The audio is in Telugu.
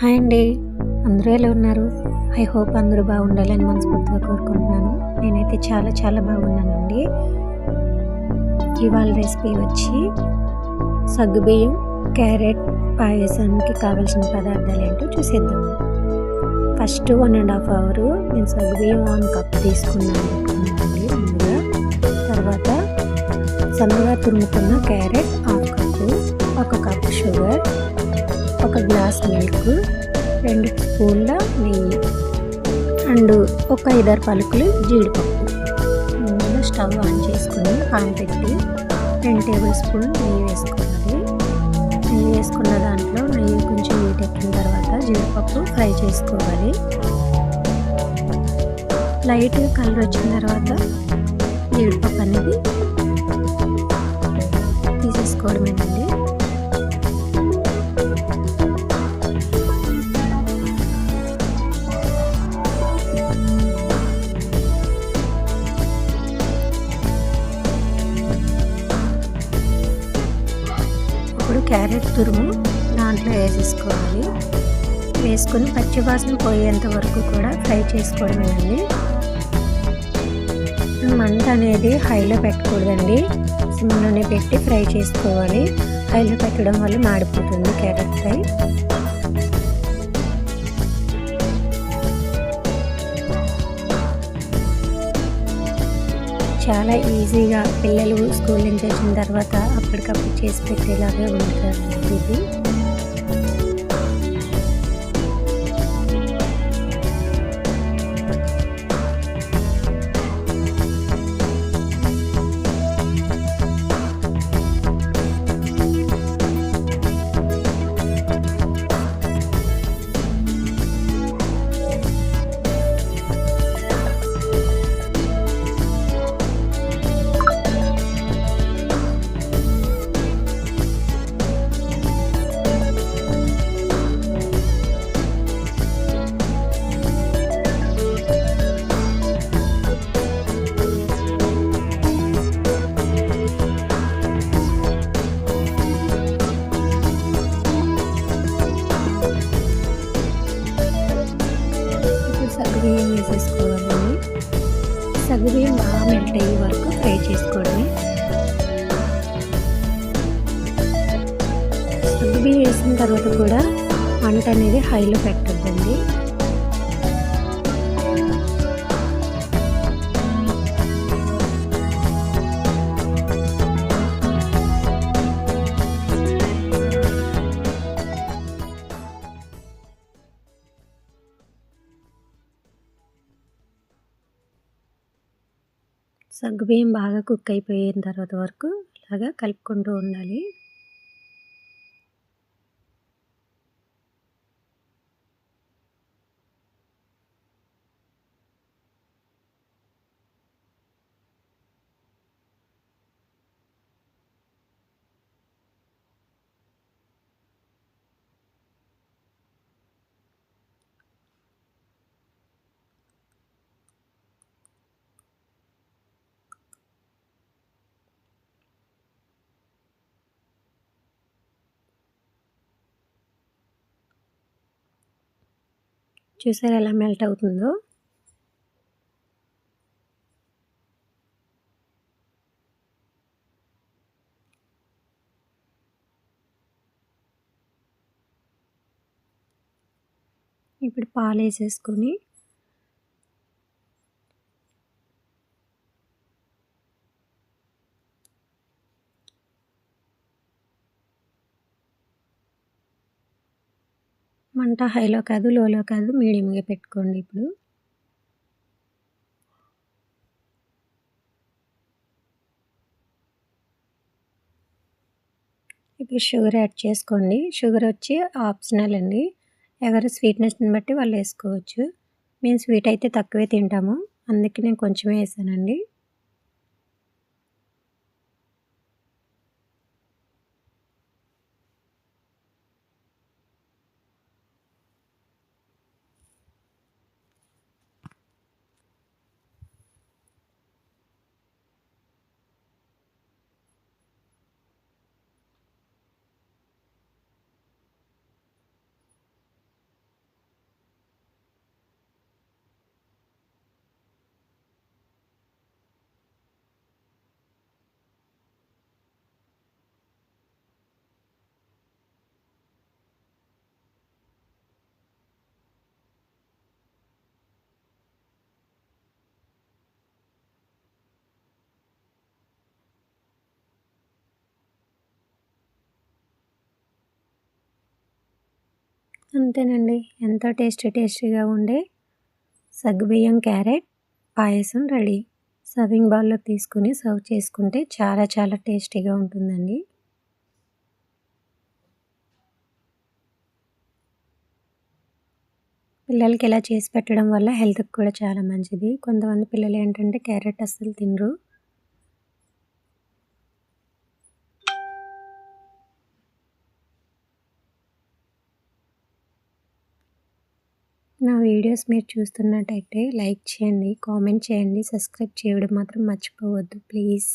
హాయ్ అండి. అందరూ ఎలా ఉన్నారు? ఐ హోప్ అందరూ బాగుండాలని మనస్ఫూర్తిగా కోరుకుంటున్నాను. నేనైతే చాలా చాలా బాగున్నానండి. ఇవాళ రెసిపీ వచ్చి సగ్గుబియ్యం క్యారెట్ పాయసానికి కావాల్సిన పదార్థాలు ఏంటో చూసేద్దాం. First one and half hour నేను సగ్గుబియ్యం వన్ కప్ తీసుకున్నాను అనుకున్నానండి ముందుగా. తర్వాత సన్నగా తురుముకున్న క్యారెట్ హాఫ్ కప్పు ఒక కప్ షుగర్ ఒక గ్లాస్ మిల్క్ రెండు స్పూన్ల నెయ్యి అండ్ ఒక ఐదారు పలుకులు జీడిపప్పు. ముందుగా స్టవ్ ఆన్ చేసుకుని పాన్ పెట్టి రెండు టేబుల్ స్పూన్ నెయ్యి వేసుకోవాలి. నెయ్యి వేసుకున్న దాంట్లో నెయ్యి కొంచెం ఎక్కిన తర్వాత జీడిపప్పు ఫ్రై చేసుకోవాలి. లైట్ కలర్ వచ్చిన తర్వాత జీడిపప్పు అనేది తీసేసుకోవడమేనండి. క్యారెట్ తురుము దాంట్లో వేసేసుకోవాలి. వేసుకొని పచ్చివాసన పోయేంత వరకు కూడా ఫ్రై చేసుకోవడమేనండి మంట అనేది హైలో పెట్టకూడదండి. సిమ్లోనే పెట్టి ఫ్రై చేసుకోవాలి. హైలో పెట్టడం వల్ల మాడిపోతుంది క్యారెట్ ఫ్రై. చాలా ఈజీగా పిల్లలు స్కూల్ నుంచి వచ్చిన తర్వాత అప్పటికప్పుడు చేసి పెట్టేలాగే ఉంటుంది ఇది వేసేసుకోవాలండి సగ్గుబియ్యం బాగా మెల్ట్ అయ్యే వరకు ఫ్రై చేసుకోండి. సగ్గుబియ్యం వేసిన తర్వాత కూడా మంట అనేది హైలో పెట్టద్దండి. సగ్గుబియ్యం బాగా కుక్ అయిపోయిన తర్వాత వరకు ఇలాగా కలుపుకుంటూ ఉండాలి. చూసారు ఎలా మెల్ట్ అవుతుందో? ఇప్పుడు పాలు వేసేసుకొని మంట హైలో కాదు లోలో కాదు మీడియంగా పెట్టుకోండి ఇప్పుడు. ఇప్పుడు షుగర్ యాడ్ చేసుకోండి. షుగర్ వచ్చి ఆప్షనల్ అండి. ఎవరు స్వీట్నెస్ని బట్టి వాళ్ళు వేసుకోవచ్చు. మేము స్వీట్ అయితే తక్కువే తింటాము. అందుకే నేను కొంచెమే వేసానండి. అంతేనండి. ఎంతో టేస్టీ టేస్టీగా ఉండే సగ్గుబియ్యం క్యారెట్ పాయసం రెడీ సర్వింగ్ బౌల్లో తీసుకుని సర్వ్ చేసుకుంటే చాలా చాలా టేస్టీగా ఉంటుందండి. పిల్లలకి ఇలా చేసి పెట్టడం వల్ల హెల్త్కి కూడా చాలా మంచిది. కొంతమంది పిల్లలు ఏంటంటే క్యారెట్ అస్సలు తినరు. నా వీడియోస్ మీరు చూస్తున్నట్టయితే లైక్ చేయండి కామెంట్ చేయండి సబ్స్క్రైబ్ చేయడం మాత్రం మర్చిపోవద్దు ప్లీజ్.